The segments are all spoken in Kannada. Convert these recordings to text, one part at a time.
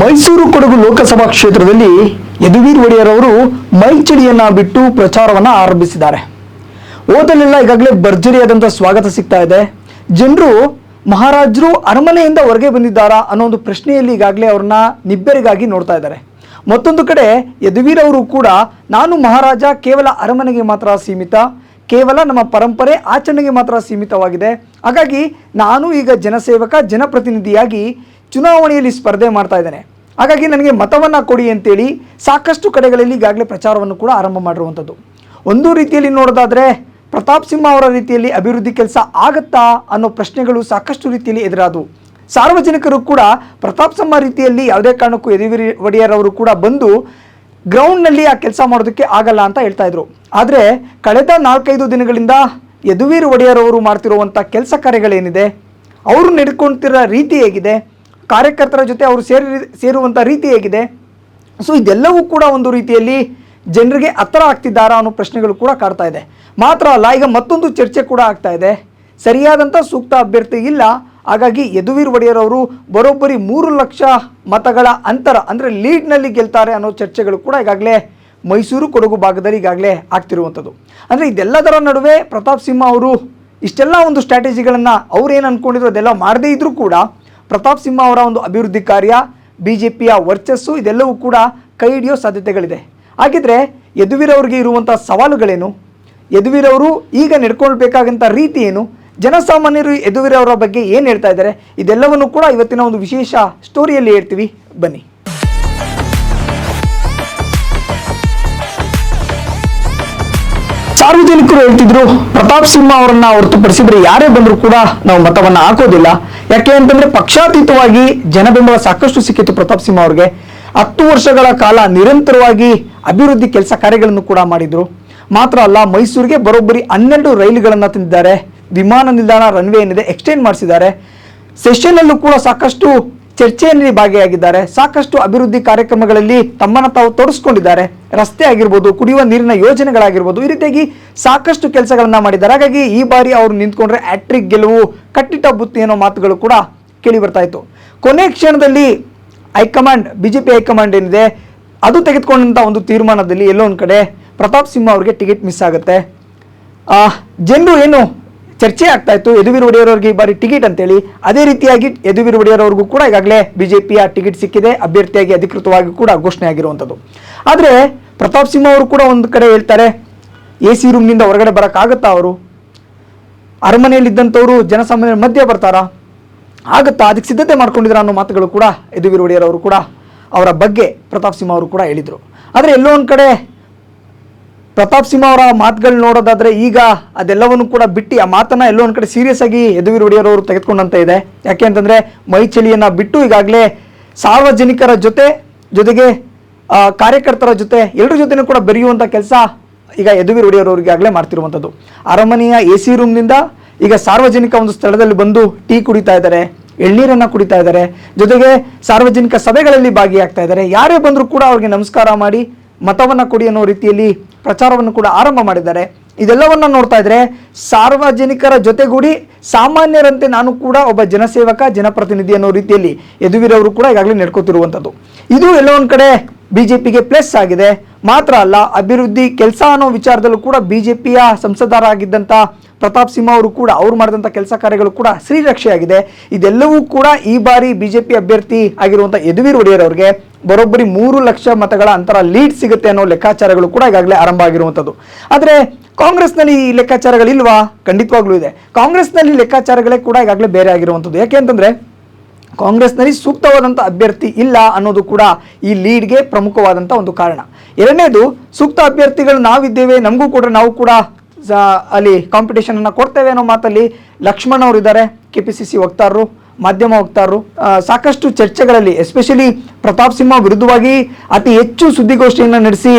ಮೈಸೂರು ಕೊಡಗು ಲೋಕಸಭಾ ಕ್ಷೇತ್ರದಲ್ಲಿ ಯದುವೀರ್ ಒಡೆಯರ್ ಅವರು ಮೈಚಳಿಯನ್ನ ಬಿಟ್ಟು ಪ್ರಚಾರವನ್ನ ಆರಂಭಿಸಿದ್ದಾರೆ. ಓದಲೆಲ್ಲ ಈಗಾಗಲೇ ಭರ್ಜರಿಯಾದಂಥ ಸ್ವಾಗತ ಸಿಗ್ತಾ ಇದೆ. ಜನರು, ಮಹಾರಾಜರು ಅರಮನೆಯಿಂದ ಹೊರಗೆ ಬಂದಿದ್ದಾರಾ ಅನ್ನೋ ಒಂದು ಪ್ರಶ್ನೆಯಲ್ಲಿ ಈಗಾಗಲೇ ಅವ್ರನ್ನ ನಿಬ್ಬೆರಿಗಾಗಿ ನೋಡ್ತಾ ಇದ್ದಾರೆ. ಮತ್ತೊಂದು ಕಡೆ ಯದುವೀರ್ ಅವರು ಕೂಡ, ನಾನು ಮಹಾರಾಜ, ಕೇವಲ ಅರಮನೆಗೆ ಮಾತ್ರ ಸೀಮಿತ, ಕೇವಲ ನಮ್ಮ ಪರಂಪರೆ ಆಚರಣೆಗೆ ಮಾತ್ರ ಸೀಮಿತವಾಗಿದೆ. ಹಾಗಾಗಿ ನಾನು ಈಗ ಜನಸೇವಕ, ಜನಪ್ರತಿನಿಧಿಯಾಗಿ ಚುನಾವಣೆಯಲ್ಲಿ ಸ್ಪರ್ಧೆ ಮಾಡ್ತಾ ಇದ್ದಾನೆ. ಹಾಗಾಗಿ ನನಗೆ ಮತವನ್ನು ಕೊಡಿ ಅಂತೇಳಿ ಸಾಕಷ್ಟು ಕಡೆಗಳಲ್ಲಿ ಈಗಾಗಲೇ ಪ್ರಚಾರವನ್ನು ಕೂಡ ಆರಂಭ ಮಾಡಿರುವಂಥದ್ದು. ಒಂದು ರೀತಿಯಲ್ಲಿ ನೋಡೋದಾದರೆ ಪ್ರತಾಪ್ ಸಿಂಹ ಅವರ ರೀತಿಯಲ್ಲಿ ಅಭಿವೃದ್ಧಿ ಕೆಲಸ ಆಗತ್ತಾ ಅನ್ನೋ ಪ್ರಶ್ನೆಗಳು ಸಾಕಷ್ಟು ರೀತಿಯಲ್ಲಿ ಎದುರಾದವು. ಸಾರ್ವಜನಿಕರು ಕೂಡ ಪ್ರತಾಪ್ ಸಿಂಹ ರೀತಿಯಲ್ಲಿ ಯಾವುದೇ ಕಾರಣಕ್ಕೂ ಯದುವೀರ್ ಒಡೆಯರ್ ಅವರು ಕೂಡ ಬಂದು ಗ್ರೌಂಡ್ನಲ್ಲಿ ಆ ಕೆಲಸ ಮಾಡೋದಕ್ಕೆ ಆಗಲ್ಲ ಅಂತ ಹೇಳ್ತಾ ಇದ್ರು. ಆದರೆ ಕಳೆದ ನಾಲ್ಕೈದು ದಿನಗಳಿಂದ ಯದುವೀರ್ ಒಡೆಯರ್ ಅವರು ಮಾಡ್ತಿರುವಂಥ ಕೆಲಸ ಕಾರ್ಯಗಳೇನಿದೆ? ಅವರು ನಡ್ಕೊಳ್ತಿರೋ ರೀತಿ ಹೇಗಿದೆ? ಕಾರ್ಯಕರ್ತರ ಜೊತೆ ಅವರು ಸೇರಿ ಸೇರುವಂಥ ರೀತಿ ಹೇಗಿದೆ? ಸೊ ಇದೆಲ್ಲವೂ ಕೂಡ ಒಂದು ರೀತಿಯಲ್ಲಿ ಜನರಿಗೆ ಹತ್ತಿರ ಆಗ್ತಿದ್ದಾರಾ ಅನ್ನೋ ಪ್ರಶ್ನೆಗಳು ಕೂಡ ಕಾಡ್ತಾ ಇದೆ. ಮಾತ್ರ ಅಲ್ಲ, ಈಗ ಮತ್ತೊಂದು ಚರ್ಚೆ ಕೂಡ ಆಗ್ತಾ ಇದೆ. ಸರಿಯಾದಂಥ ಸೂಕ್ತ ಅಭ್ಯರ್ಥಿ ಇಲ್ಲ. ಹಾಗಾಗಿ ಯದುವೀರ್ ಒಡೆಯರ್ ಅವರು ಬರೋಬ್ಬರಿ ಮೂರು ಲಕ್ಷ ಮತಗಳ ಅಂತರ, ಅಂದರೆ ಲೀಡ್ನಲ್ಲಿ ಗೆಲ್ತಾರೆ ಅನ್ನೋ ಚರ್ಚೆಗಳು ಕೂಡ ಈಗಾಗಲೇ ಮೈಸೂರು ಕೊಡಗು ಭಾಗದಲ್ಲಿ ಈಗಾಗಲೇ ಆಗ್ತಿರುವಂಥದ್ದು. ಅಂದರೆ ಇದೆಲ್ಲದರ ನಡುವೆ ಪ್ರತಾಪ್ ಸಿಂಹ ಅವರು ಇಷ್ಟೆಲ್ಲ ಒಂದು ಸ್ಟ್ರಾಟಜಿಗಳನ್ನು ಅವ್ರೇನು ಅಂದ್ಕೊಂಡಿದ್ರು ಅದೆಲ್ಲ ಮಾಡದೇ ಇದ್ದರೂ ಕೂಡ ಪ್ರತಾಪ್ ಸಿಂಹ ಅವರ ಒಂದು ಅಭಿವೃದ್ಧಿ ಕಾರ್ಯ ಬಿ ಜೆ ಪಿಯ ವರ್ಚಸ್ಸು, ಇದೆಲ್ಲವೂ ಕೂಡ ಕೈ ಹಿಡಿಯೋ ಸಾಧ್ಯತೆಗಳಿದೆ. ಹಾಗಿದ್ರೆ ಯದುವೀರವ್ರಿಗೆ ಇರುವಂಥ ಸವಾಲುಗಳೇನು? ಯದುವೀರವರು ಈಗ ನಡ್ಕೊಳ್ಬೇಕಾಗಂಥ ರೀತಿ ಏನು? ಜನಸಾಮಾನ್ಯರು ಯದುವೀರವರ ಬಗ್ಗೆ ಏನು ಹೇಳ್ತಾ ಇದ್ದಾರೆ? ಇದೆಲ್ಲವನ್ನು ಕೂಡ ಇವತ್ತಿನ ಒಂದು ವಿಶೇಷ ಸ್ಟೋರಿಯಲ್ಲಿ ಹೇಳ್ತೀವಿ. ಬನ್ನಿ. ಸಾರ್ವಜನಿಕರು ಹೇಳ್ತಿದ್ರು, ಪ್ರತಾಪ್ ಸಿಂಹ ಅವರನ್ನ ಹೊರತುಪಡಿಸಿದ್ರೆ ಯಾರೇ ಬಂದರೂ ಕೂಡ ನಾವು ಮತವನ್ನ ಹಾಕೋದಿಲ್ಲ. ಯಾಕೆ ಅಂತಂದ್ರೆ ಪಕ್ಷಾತೀತವಾಗಿ ಜನಬೆಂಬಲ ಸಾಕಷ್ಟು ಸಿಕ್ಕಿತ್ತು ಪ್ರತಾಪ್ ಸಿಂಹ ಅವ್ರಿಗೆ. ಹತ್ತು ವರ್ಷಗಳ ಕಾಲ ನಿರಂತರವಾಗಿ ಅಭಿವೃದ್ಧಿ ಕೆಲಸ ಕಾರ್ಯಗಳನ್ನು ಕೂಡ ಮಾಡಿದ್ರು. ಮಾತ್ರ ಅಲ್ಲ, ಮೈಸೂರಿಗೆ ಬರೋಬ್ಬರಿ ಹನ್ನೆರಡು ರೈಲುಗಳನ್ನು ತಂದಿದ್ದಾರೆ. ವಿಮಾನ ನಿಲ್ದಾಣ ರನ್ವೇ ಏನಿದೆ ಎಕ್ಸ್ಟೆಂಡ್ ಮಾಡಿಸಿದ್ದಾರೆ. ಸೆಷನ್ ಅಲ್ಲೂ ಕೂಡ ಸಾಕಷ್ಟು ಚರ್ಚೆಯಲ್ಲಿ ಭಾಗಿಯಾಗಿದ್ದಾರೆ. ಸಾಕಷ್ಟು ಅಭಿವೃದ್ಧಿ ಕಾರ್ಯಕ್ರಮಗಳಲ್ಲಿ ತಮ್ಮನ್ನು ತಾವು ತೊಡಸ್ಕೊಂಡಿದ್ದಾರೆ. ರಸ್ತೆ ಆಗಿರ್ಬೋದು, ಕುಡಿಯುವ ನೀರಿನ ಯೋಜನೆಗಳಾಗಿರ್ಬೋದು, ಈ ರೀತಿಯಾಗಿ ಸಾಕಷ್ಟು ಕೆಲಸಗಳನ್ನ ಮಾಡಿದ್ದಾರೆ. ಹಾಗಾಗಿ ಈ ಬಾರಿ ಅವರು ನಿಂತ್ಕೊಂಡ್ರೆ ಹ್ಯಾಟ್ರಿಕ್ ಗೆಲುವು, ಕಟ್ಟಿಟ್ಟ ಬುತ್ತಿ ಅನ್ನೋ ಮಾತುಗಳು ಕೂಡ ಕೇಳಿ ಬರ್ತಾ ಇತ್ತು. ಕೊನೆ ಕ್ಷಣದಲ್ಲಿ high command B J P high command ಏನಿದೆ, ಅದು ತೆಗೆದುಕೊಂಡಂಥ ಒಂದು ತೀರ್ಮಾನದಲ್ಲಿ ಎಲ್ಲೋ ಒಂದು ಕಡೆ ಪ್ರತಾಪ್ ಸಿಂಹ ಅವರಿಗೆ ಟಿಕೆಟ್ ಮಿಸ್ ಆಗುತ್ತೆ. ಜನರು ಏನು ಚರ್ಚೆ ಆಗ್ತಾ ಇತ್ತು. ಯದುವೀರ್ ಒಡೆಯರ್ ಅವರಿಗೆ ಈ ಬಾರಿ ಟಿಕೆಟ್ ಅಂತೇಳಿ. ಅದೇ ರೀತಿಯಾಗಿ ಯದುವೀರ್ ಒಡೆಯರ್ ಅವ್ರಿಗೂ ಕೂಡ ಈಗಾಗಲೇ ಬಿಜೆಪಿಯ ಟಿಕೆಟ್ ಸಿಕ್ಕಿದೆ. ಅಭ್ಯರ್ಥಿಯಾಗಿ ಅಧಿಕೃತವಾಗಿ ಕೂಡ ಘೋಷಣೆ ಆಗಿರುವಂಥದ್ದು. ಆದರೆ ಪ್ರತಾಪ್ ಸಿಂಹ ಅವರು ಕೂಡ ಒಂದು ಕಡೆ ಹೇಳ್ತಾರೆ ಎ ಸಿ ರೂಮ್ನಿಂದ ಹೊರಗಡೆ ಬರೋಕ್ಕಾಗತ್ತಾ ಅವರು? ಅರಮನೆಯಲ್ಲಿದ್ದಂಥವರು ಜನಸಾಮಾನ್ಯರ ಮಧ್ಯೆ ಬರ್ತಾರಾ? ಆಗುತ್ತಾ? ಅದಕ್ಕೆ ಸಿದ್ಧತೆ ಮಾಡ್ಕೊಂಡಿದ್ರ ಅನ್ನೋ ಮಾತುಗಳು ಕೂಡ ಯದುವೀರ್ ಒಡೆಯರ್ ಅವರು ಕೂಡ ಅವರ ಬಗ್ಗೆ ಪ್ರತಾಪ್ ಸಿಂಹ ಅವರು ಕೂಡ ಹೇಳಿದರು. ಆದರೆ ಎಲ್ಲೋ ಒಂದು ಕಡೆ ಪ್ರತಾಪ್ ಸಿಂಹ ಅವರ ಮಾತುಗಳು ನೋಡೋದಾದ್ರೆ ಈಗ ಅದೆಲ್ಲವನ್ನು ಕೂಡ ಬಿಟ್ಟು ಆ ಮಾತನ್ನ ಎಲ್ಲೋ ಒಂದ್ ಕಡೆ ಸೀರಿಯಸ್ ಆಗಿ ಯದುವೀರ್ ಒಡೆಯರ್ ಅವರು ತೆಗೆದುಕೊಂಡಂತ ಇದೆ. ಯಾಕೆ ಅಂತಂದ್ರೆ ಮೈ ಚಳಿಯನ್ನ ಬಿಟ್ಟು ಈಗಾಗಲೇ ಸಾರ್ವಜನಿಕರ ಜೊತೆ ಜೊತೆಗೆ ಕಾರ್ಯಕರ್ತರ ಜೊತೆ ಎಲ್ಲರ ಜೊತೆನೂ ಕೂಡ ಬೆರೆಯುವಂಥ ಕೆಲಸ ಈಗ ಯದುವೀರ್ ಒಡೆಯರ್ ಆಗಲೇ ಮಾಡ್ತಿರುವಂಥದ್ದು ಅರಮನೆಯ ಎ ಸಿ ರೂಮ್ನಿಂದ ಈಗ ಸಾರ್ವಜನಿಕ ಒಂದು ಸ್ಥಳದಲ್ಲಿ ಬಂದು ಟೀ ಕುಡಿತಾ ಇದ್ದಾರೆ, ಎಳ್ನೀರನ್ನು ಕುಡಿತಾ ಇದ್ದಾರೆ, ಜೊತೆಗೆ ಸಾರ್ವಜನಿಕ ಸಭೆಗಳಲ್ಲಿ ಭಾಗಿಯಾಗ್ತಾ ಇದ್ದಾರೆ. ಯಾರೇ ಬಂದರೂ ಕೂಡ ಅವ್ರಿಗೆ ನಮಸ್ಕಾರ ಮಾಡಿ ಮತವನ್ನ ಕೊಡಿ ಅನ್ನೋ ರೀತಿಯಲ್ಲಿ ಪ್ರಚಾರವನ್ನು ಕೂಡ ಆರಂಭ ಮಾಡಿದ್ದಾರೆ. ಇದೆಲ್ಲವನ್ನ ನೋಡ್ತಾ ಇದ್ರೆ ಸಾರ್ವಜನಿಕರ ಜೊತೆಗೂಡಿ ಸಾಮಾನ್ಯರಂತೆ ನಾನು ಕೂಡ ಒಬ್ಬ ಜನಸೇವಕ, ಜನಪ್ರತಿನಿಧಿ ಅನ್ನೋ ರೀತಿಯಲ್ಲಿ ಯದುವೀರವರು ಕೂಡ ಈಗಾಗಲೇ ನಡ್ಕೋತಿರುವಂಥದ್ದು. ಇದು ಎಲ್ಲ ಒಂದು ಕಡೆ ಬಿಜೆಪಿಗೆ ಪ್ಲಸ್ ಆಗಿದೆ. ಮಾತ್ರ ಅಲ್ಲ, ಅಭಿವೃದ್ಧಿ ಕೆಲಸ ಅನ್ನೋ ವಿಚಾರದಲ್ಲೂ ಕೂಡ ಬಿಜೆಪಿಯ ಸಂಸದರಾಗಿದ್ದಂಥ ಪ್ರತಾಪ್ ಸಿಂಹ ಅವರು ಕೂಡ ಅವ್ರು ಮಾಡಿದಂಥ ಕೆಲಸ ಕಾರ್ಯಗಳು ಕೂಡ ಶ್ರೀರಕ್ಷೆಯಾಗಿದೆ. ಇದೆಲ್ಲವೂ ಕೂಡ ಈ ಬಾರಿ ಬಿಜೆಪಿ ಅಭ್ಯರ್ಥಿ ಆಗಿರುವಂಥ ಯದುವೀರ್ ಒಡೆಯರ್ ಅವರಿಗೆ ಬರೋಬ್ಬರಿ ಮೂರು ಲಕ್ಷ ಮತಗಳ ಅಂತರ ಲೀಡ್ ಸಿಗುತ್ತೆ ಅನ್ನೋ ಲೆಕ್ಕಾಚಾರಗಳು ಕೂಡ ಈಗಾಗಲೇ ಆರಂಭ ಆಗಿರುವಂಥದ್ದು. ಆದರೆ ಕಾಂಗ್ರೆಸ್ನಲ್ಲಿ ಈ ಲೆಕ್ಕಾಚಾರಗಳಿಲ್ವಾ? ಖಂಡಿತವಾಗ್ಲೂ ಇದೆ. ಕಾಂಗ್ರೆಸ್ನಲ್ಲಿ ಲೆಕ್ಕಾಚಾರಗಳೇ ಕೂಡ ಈಗಾಗಲೇ ಬೇರೆ ಆಗಿರುವಂಥದ್ದು. ಯಾಕೆ ಅಂತಂದರೆ ಕಾಂಗ್ರೆಸ್ನಲ್ಲಿ ಸೂಕ್ತವಾದಂಥ ಅಭ್ಯರ್ಥಿ ಇಲ್ಲ ಅನ್ನೋದು ಕೂಡ ಈ ಲೀಡ್ಗೆ ಪ್ರಮುಖವಾದಂಥ ಒಂದು ಕಾರಣ. ಎರಡನೇದು, ಸೂಕ್ತ ಅಭ್ಯರ್ಥಿಗಳು ನಾವಿದ್ದೇವೆ, ನಮಗೂ ಕೂಡ ನಾವು ಕೂಡ ಅಲ್ಲಿ ಕಾಂಪಿಟೇಷನನ್ನು ಕೊಡ್ತೇವೆ ಅನ್ನೋ ಮಾತಲ್ಲಿ ಲಕ್ಷ್ಮಣ್ ಅವರಿದ್ದಾರೆ ಕೆ ಪಿ ಸಿ ಸಿ ವಕ್ತಾರರು. ಮಾಧ್ಯಮ ವಕ್ತಾರರು ಸಾಕಷ್ಟು ಚರ್ಚೆಗಳಲ್ಲಿ ಎಸ್ಪೆಷಲಿ ಪ್ರತಾಪ್ ಸಿಂಹ ವಿರುದ್ಧವಾಗಿ ಅತಿ ಹೆಚ್ಚು ಸುದ್ದಿಗೋಷ್ಠಿಯನ್ನು ನಡೆಸಿ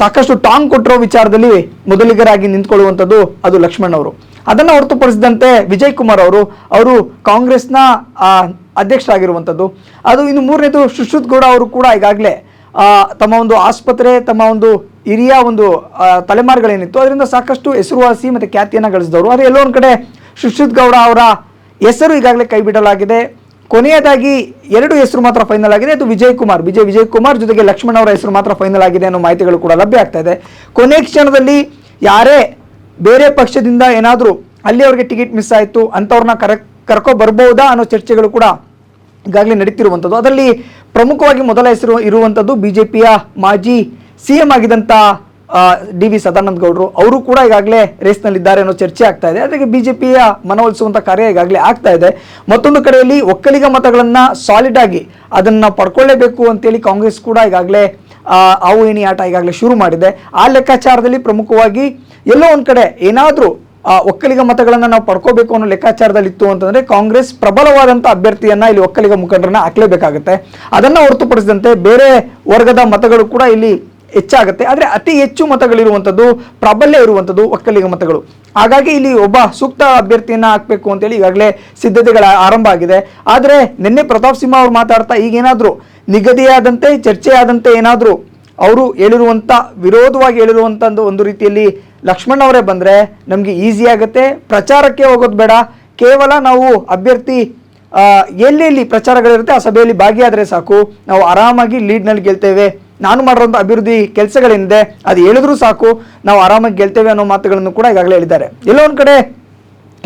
ಸಾಕಷ್ಟು ಟಾಂಗ್ ಕೊಟ್ಟಿರೋ ವಿಚಾರದಲ್ಲಿ ಮೊದಲಿಗರಾಗಿ ನಿಂತ್ಕೊಳ್ಳುವಂಥದ್ದು ಅದು ಲಕ್ಷ್ಮಣ್ ಅವರು. ಅದನ್ನು ಹೊರತುಪಡಿಸಿದಂತೆ ವಿಜಯ್ ಕುಮಾರ್ ಅವರು ಅವರು ಕಾಂಗ್ರೆಸ್ನ ಅಧ್ಯಕ್ಷರಾಗಿರುವಂಥದ್ದು. ಅದು ಇನ್ನು ಮೂರನೇದು ಸುಶ್ರುತ್ ಗೌಡ ಅವರು ಕೂಡ ಈಗಾಗಲೇ ತಮ್ಮ ಒಂದು ಆಸ್ಪತ್ರೆ, ತಮ್ಮ ಒಂದು ಹಿರಿಯ ಒಂದು ತಲೆಮಾರುಗಳೇನಿತ್ತು, ಅದರಿಂದ ಸಾಕಷ್ಟು ಹೆಸರುವಾಸಿ ಮತ್ತು ಖ್ಯಾತಿಯನ್ನು ಗಳಿಸಿದವರು. ಆದರೆ ಎಲ್ಲೋ ಒಂದು ಕಡೆ ಸುಶ್ರುತ್ ಗೌಡ ಅವರ ಹೆಸರು ಈಗಾಗಲೇ ಕೈಬಿಡಲಾಗಿದೆ. ಕೊನೆಯದಾಗಿ ಎರಡು ಹೆಸರು ಮಾತ್ರ ಫೈನಲ್ ಆಗಿದೆ. ಅದು ವಿಜಯ್ ಕುಮಾರ್. ವಿಜಯ್ ವಿಜಯ್ ಕುಮಾರ್ ಜೊತೆಗೆ ಲಕ್ಷ್ಮಣ್ ಅವರ ಹೆಸರು ಮಾತ್ರ ಫೈನಲ್ ಆಗಿದೆ ಅನ್ನೋ ಮಾಹಿತಿಗಳು ಕೂಡ ಲಭ್ಯ ಆಗ್ತಾ ಇದೆ. ಕೊನೆ ಕ್ಷಣದಲ್ಲಿ ಯಾರೇ ಬೇರೆ ಪಕ್ಷದಿಂದ ಏನಾದರೂ ಅಲ್ಲಿ ಅವರಿಗೆ ಟಿಕೆಟ್ ಮಿಸ್ ಆಯಿತು, ಅಂಥವ್ರನ್ನ ಕರ, ಕರ್ಕೊ ಬರ್ಬೋದಾ ಅನ್ನೋ ಚರ್ಚೆಗಳು ಕೂಡ ಈಗಾಗಲೇ ನಡೀತಿರುವಂಥದ್ದು. ಅದರಲ್ಲಿ ಪ್ರಮುಖವಾಗಿ ಮೊದಲ ಹೆಸರು ಇರುವಂಥದ್ದು ಬಿ ಜೆ ಪಿಯ ಮಾಜಿ ಸಿ ಎಂ ಆಗಿದ್ದಂಥ ಡಿ ವಿ ಸದಾನಂದ ಗೌಡರು ಅವರು ಕೂಡ ಈಗಾಗಲೇ ರೇಸ್ನಲ್ಲಿದ್ದಾರೆ ಅನ್ನೋ ಚರ್ಚೆ ಆಗ್ತಾ ಇದೆ. ಅದಕ್ಕೆ ಬಿಜೆಪಿಯ ಮನವೊಲಿಸುವಂಥ ಕಾರ್ಯ ಈಗಾಗಲೇ ಆಗ್ತಾ ಇದೆ. ಮತ್ತೊಂದು ಕಡೆಯಲ್ಲಿ ಒಕ್ಕಲಿಗ ಮತಗಳನ್ನು ಸಾಲಿಡ್ ಆಗಿ ಅದನ್ನು ಪಡ್ಕೊಳ್ಳೇಬೇಕು ಅಂತೇಳಿ ಕಾಂಗ್ರೆಸ್ ಕೂಡ ಈಗಾಗಲೇ ಆ, ಏಣಿ ಆಟ ಈಗಾಗಲೇ ಶುರು ಮಾಡಿದೆ. ಆ ಲೆಕ್ಕಾಚಾರದಲ್ಲಿ ಪ್ರಮುಖವಾಗಿ ಎಲ್ಲೋ ಒಂದು ಕಡೆ ಏನಾದರೂ ಒಕ್ಕಲಿಗ ಮತಗಳನ್ನು ನಾವು ಪಡ್ಕೋಬೇಕು ಅನ್ನೋ ಲೆಕ್ಕಾಚಾರದಲ್ಲಿ ಇತ್ತು ಅಂತಂದ್ರೆ ಕಾಂಗ್ರೆಸ್ ಪ್ರಬಲವಾದಂಥ ಅಭ್ಯರ್ಥಿಯನ್ನ ಇಲ್ಲಿ ಒಕ್ಕಲಿಗ ಮುಖಂಡರನ್ನ ಹಾಕಲೇಬೇಕಾಗುತ್ತೆ. ಅದನ್ನ ಹೊರತುಪಡಿಸಿದಂತೆ ಬೇರೆ ವರ್ಗದ ಮತಗಳು ಕೂಡ ಇಲ್ಲಿ ಹೆಚ್ಚಾಗುತ್ತೆ. ಆದರೆ ಅತಿ ಹೆಚ್ಚು ಮತಗಳಿರುವಂಥದ್ದು, ಪ್ರಾಬಲ್ಯ ಇರುವಂಥದ್ದು ಒಕ್ಕಲಿಗ ಮತಗಳು. ಹಾಗಾಗಿ ಇಲ್ಲಿ ಒಬ್ಬ ಸೂಕ್ತ ಅಭ್ಯರ್ಥಿಯನ್ನು ಹಾಕಬೇಕು ಅಂತೇಳಿ ಈಗಾಗಲೇ ಸಿದ್ಧತೆಗಳ ಆರಂಭ ಆಗಿದೆ. ಆದರೆ ನಿನ್ನೆ ಪ್ರತಾಪ್ ಸಿಂಹ ಅವ್ರು ಮಾತಾಡ್ತಾ ಈಗೇನಾದರೂ ನಿಗದಿಯಾದಂತೆ, ಚರ್ಚೆಯಾದಂತೆ ಏನಾದರೂ ಅವರು ಹೇಳಿರುವಂಥ, ವಿರೋಧವಾಗಿ ಹೇಳಿರುವಂಥ ಒಂದು- ರೀತಿಯಲ್ಲಿ ಲಕ್ಷ್ಮಣ್ ಅವರೇ ಬಂದರೆ ನಮಗೆ ಈಸಿ ಆಗುತ್ತೆ. ಪ್ರಚಾರಕ್ಕೆ ಹೋಗೋದು ಬೇಡ. ಕೇವಲ ನಾವು ಅಭ್ಯರ್ಥಿ ಎಲ್ಲೆಲ್ಲಿ ಪ್ರಚಾರಗಳಿರುತ್ತೆ ಆ ಸಭೆಯಲ್ಲಿ ಭಾಗಿಯಾದರೆ ಸಾಕು. ನಾವು ಆರಾಮಾಗಿ ಲೀಡ್ನಲ್ಲಿ ಗೆಲ್ತೇವೆ. ನಾನು ಮಾಡಿರೋಂಥ ಅಭಿವೃದ್ಧಿ ಕೆಲಸಗಳಿಂದೆ ಅದು ಹೇಳಿದ್ರು ಸಾಕು, ನಾವು ಆರಾಮಾಗಿ ಗೆಲ್ತೇವೆ ಅನ್ನೋ ಮಾತುಗಳನ್ನು ಕೂಡ ಈಗಾಗಲೇ ಹೇಳಿದ್ದಾರೆ. ಎಲ್ಲೋ ಒಂದು ಕಡೆ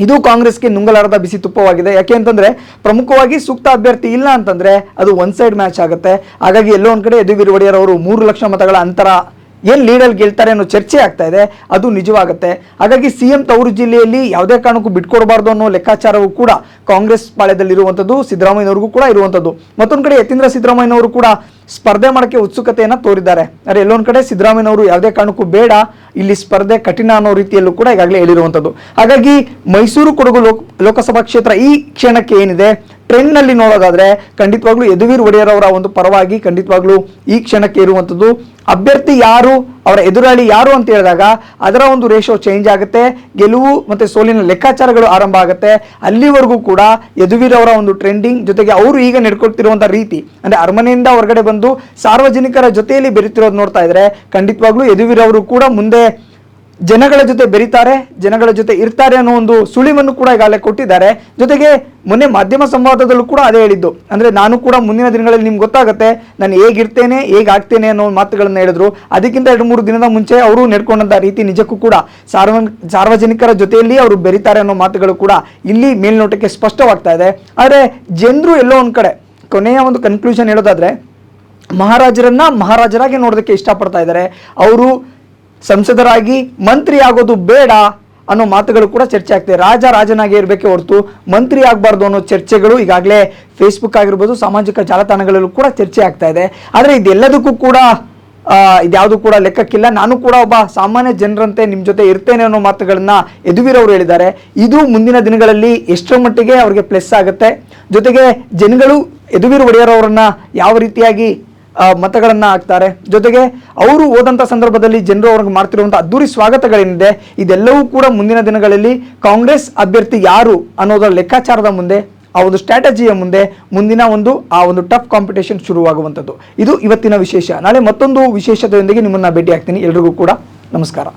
ಇದು ಕಾಂಗ್ರೆಸ್ಗೆ ನುಂಗಲಾರದ ಬಿಸಿ ತುಪ್ಪವಾಗಿದೆ. ಯಾಕೆ ಅಂತಂದ್ರೆ ಪ್ರಮುಖವಾಗಿ ಸೂಕ್ತ ಅಭ್ಯರ್ಥಿ ಇಲ್ಲ ಅಂತಂದ್ರೆ ಅದು ಒನ್ ಸೈಡ್ ಮ್ಯಾಚ್ ಆಗುತ್ತೆ. ಹಾಗಾಗಿ ಎಲ್ಲೋ ಒಂದು ಕಡೆ ಯದುವೀರ್ ಒಡೆಯರ್ ಅವರು ಮೂರು ಲಕ್ಷ ಮತಗಳ ಅಂತರ ಏನ್ ಲೀಡಲ್ಲಿ ಗೆಲ್ತಾರೆ ಅನ್ನೋ ಚರ್ಚೆ ಆಗ್ತಾ ಇದೆ, ಅದು ನಿಜವಾಗುತ್ತೆ. ಹಾಗಾಗಿ ಸಿ ಎಂ ತವರು ಜಿಲ್ಲೆಯಲ್ಲಿ ಯಾವುದೇ ಕಾರಣಕ್ಕೂ ಬಿಟ್ಕೊಡಬಾರ್ದು ಅನ್ನೋ ಲೆಕ್ಕಾಚಾರವೂ ಕೂಡ ಕಾಂಗ್ರೆಸ್ ಪಾಳ್ಯದಲ್ಲಿರುವಂಥದ್ದು, ಸಿದ್ದರಾಮಯ್ಯನವ್ರಿಗೂ ಕೂಡ ಇರುವಂಥದ್ದು. ಮತ್ತೊಂದು ಕಡೆ ಯತೀಂದ್ರ ಸಿದ್ದರಾಮಯ್ಯನವರು ಕೂಡ ಸ್ಪರ್ಧೆ ಮಾಡೋಕ್ಕೆ ಉತ್ಸುಕತೆಯನ್ನು ತೋರಿದ್ದಾರೆ. ಆದರೆ ಎಲ್ಲೊಂದು ಕಡೆ ಸಿದ್ದರಾಮಯ್ಯನವರು ಯಾವುದೇ ಕಾರಣಕ್ಕೂ ಬೇಡ, ಇಲ್ಲಿ ಸ್ಪರ್ಧೆ ಕಠಿಣ ಅನ್ನೋ ರೀತಿಯಲ್ಲೂ ಕೂಡ ಈಗಾಗಲೇ ಹೇಳಿರುವಂಥದ್ದು. ಹಾಗಾಗಿ ಮೈಸೂರು ಕೊಡಗು ಲೋಕ್, ಲೋಕಸಭಾ ಕ್ಷೇತ್ರ ಈ ಕ್ಷಣಕ್ಕೆ ಏನಿದೆ? ಟ್ರೆಂಡ್ನಲ್ಲಿ ನೋಡೋದಾದರೆ ಖಂಡಿತವಾಗ್ಲೂ ಯದುವೀರ್ ಒಡೆಯರ್ ಅವರ ಒಂದು ಪರವಾಗಿ ಖಂಡಿತವಾಗ್ಲೂ ಈ ಕ್ಷಣಕ್ಕೆ ಇರುವಂಥದ್ದು. ಅಭ್ಯರ್ಥಿ ಯಾರು, ಅವರ ಎದುರಾಳಿ ಯಾರು ಅಂತ ಹೇಳಿದಾಗ ಅದರ ಒಂದು ರೇಷೋ ಚೇಂಜ್ ಆಗುತ್ತೆ, ಗೆಲುವು ಮತ್ತೆ ಸೋಲಿನ ಲೆಕ್ಕಾಚಾರಗಳು ಆರಂಭ ಆಗುತ್ತೆ. ಅಲ್ಲಿವರೆಗೂ ಕೂಡ ಯದುವೀರವರ ಒಂದು ಟ್ರೆಂಡಿಂಗ್ ಜೊತೆಗೆ ಅವರು ಈಗ ನಡ್ಕೊಳ್ತಿರುವಂಥ ರೀತಿ, ಅಂದ್ರೆ ಅರಮನೆಯಿಂದ ಹೊರಗಡೆ ಬಂದು ಸಾರ್ವಜನಿಕರ ಜೊತೆಯಲ್ಲಿ ಬೆರೆತಿರೋದು ನೋಡ್ತಾ ಇದ್ರೆ ಖಂಡಿತವಾಗ್ಲೂ ಯದುವೀರವರು ಕೂಡ ಮುಂದೆ ಜನಗಳ ಜೊತೆ ಬೆರೀತಾರೆ, ಜನಗಳ ಜೊತೆ ಇರ್ತಾರೆ ಅನ್ನೋ ಒಂದು ಸುಳಿವನ್ನು ಕೂಡ ಈಗಾಗಲೇ ಕೊಟ್ಟಿದ್ದಾರೆ. ಜೊತೆಗೆ ಮೊನ್ನೆ ಮಾಧ್ಯಮ ಸಂವಾದದಲ್ಲೂ ಕೂಡ ಅದೇ ಹೇಳಿದ್ದು. ಅಂದ್ರೆ ನಾನು ಕೂಡ ಮುಂದಿನ ದಿನಗಳಲ್ಲಿ ನಿಮ್ಗೆ ಗೊತ್ತಾಗುತ್ತೆ, ನಾನು ಹೇಗಿರ್ತೇನೆ, ಹೇಗಾಗ್ತೇನೆ ಅನ್ನೋ ಮಾತುಗಳನ್ನು ಹೇಳಿದ್ರು. ಅದಕ್ಕಿಂತ ಎರಡು ಮೂರು ದಿನದ ಮುಂಚೆ ಅವರು ನೆಡ್ಕೊಂಡಂತ ರೀತಿ ನಿಜಕ್ಕೂ ಕೂಡ ಸಾರ್ವ, ಸಾರ್ವಜನಿಕರ ಜೊತೆಯಲ್ಲಿ ಅವರು ಬೆರೀತಾರೆ ಅನ್ನೋ ಮಾತುಗಳು ಕೂಡ ಇಲ್ಲಿ ಮೇಲ್ನೋಟಕ್ಕೆ ಸ್ಪಷ್ಟವಾಗ್ತಾ ಇದೆ. ಆದರೆ ಜನರು ಎಲ್ಲೋ ಒಂದ್ ಕಡೆ, ಕೊನೆಯ ಒಂದು ಕನ್ಕ್ಲೂಷನ್ ಹೇಳೋದಾದ್ರೆ ಮಹಾರಾಜರನ್ನ ಮಹಾರಾಜರಾಗಿ ನೋಡೋದಕ್ಕೆ ಇಷ್ಟಪಡ್ತಾ ಇದ್ದಾರೆ. ಅವರು ಸಂಸದರಾಗಿ ಮಂತ್ರಿ ಆಗೋದು ಬೇಡ ಅನ್ನೋ ಮಾತುಗಳು ಕೂಡ ಚರ್ಚೆ ಆಗ್ತಿದೆ ರಾಜ ರಾಜನಾಗೇ ಇರಬೇಕೆ ಹೊರತು ಮಂತ್ರಿ ಆಗಬಾರ್ದು ಅನ್ನೋ ಚರ್ಚೆಗಳು ಈಗಾಗಲೇ ಫೇಸ್ಬುಕ್ ಆಗಿರ್ಬೋದು ಸಾಮಾಜಿಕ ಜಾಲತಾಣಗಳಲ್ಲೂ ಕೂಡ ಚರ್ಚೆ ಆಗ್ತಾ ಇದೆ. ಆದರೆ ಇದೆಲ್ಲದಕ್ಕೂ ಕೂಡ ಇದ್ಯಾವುದು ಕೂಡ ಲೆಕ್ಕಕ್ಕಿಲ್ಲ. ನಾನು ಕೂಡ ಒಬ್ಬ ಸಾಮಾನ್ಯ ಜನರಂತೆ ನಿಮ್ಮ ಜೊತೆ ಇರ್ತೇನೆ ಅನ್ನೋ ಮಾತುಗಳನ್ನ ಯದುವೀರವರು ಹೇಳಿದ್ದಾರೆ. ಇದು ಮುಂದಿನ ದಿನಗಳಲ್ಲಿ ಎಷ್ಟರ ಮಟ್ಟಿಗೆ ಅವರಿಗೆ ಪ್ಲಸ್ ಆಗುತ್ತೆ? ಜೊತೆಗೆ ಜನಗಳು ಯದುವೀರ್ ಒಡೆಯರ್ ಯಾವ ರೀತಿಯಾಗಿ ಮತಗಳನ್ನ ಹಾಕ್ತಾರೆ. ಜೊತೆಗೆ ಅವರು ಹೋದಂಥ ಸಂದರ್ಭದಲ್ಲಿ ಜನರು ಅವ್ರಿಗೆ ಮಾಡ್ತಿರುವಂಥ ಅದ್ದೂರಿ ಸ್ವಾಗತಗಳೇನಿದೆ, ಇದೆಲ್ಲವೂ ಕೂಡ ಮುಂದಿನ ದಿನಗಳಲ್ಲಿ ಕಾಂಗ್ರೆಸ್ ಅಭ್ಯರ್ಥಿ ಯಾರು ಅನ್ನೋದರ ಲೆಕ್ಕಾಚಾರದ ಮುಂದೆ, ಆ ಒಂದು ಸ್ಟ್ರಾಟಜಿಯ ಮುಂದೆ ಮುಂದಿನ ಒಂದು, ಆ ಒಂದು ಟಫ್ ಕಾಂಪಿಟೇಷನ್ ಶುರುವಾಗುವಂಥದ್ದು. ಇದು ಇವತ್ತಿನ ವಿಶೇಷ. ನಾಳೆ ಮತ್ತೊಂದು ವಿಶೇಷತೆಯೊಂದಿಗೆ ನಿಮ್ಮನ್ನು ಭೇಟಿ ಆಗ್ತೀನಿ ಎಲ್ರಿಗೂ ಕೂಡ ನಮಸ್ಕಾರ.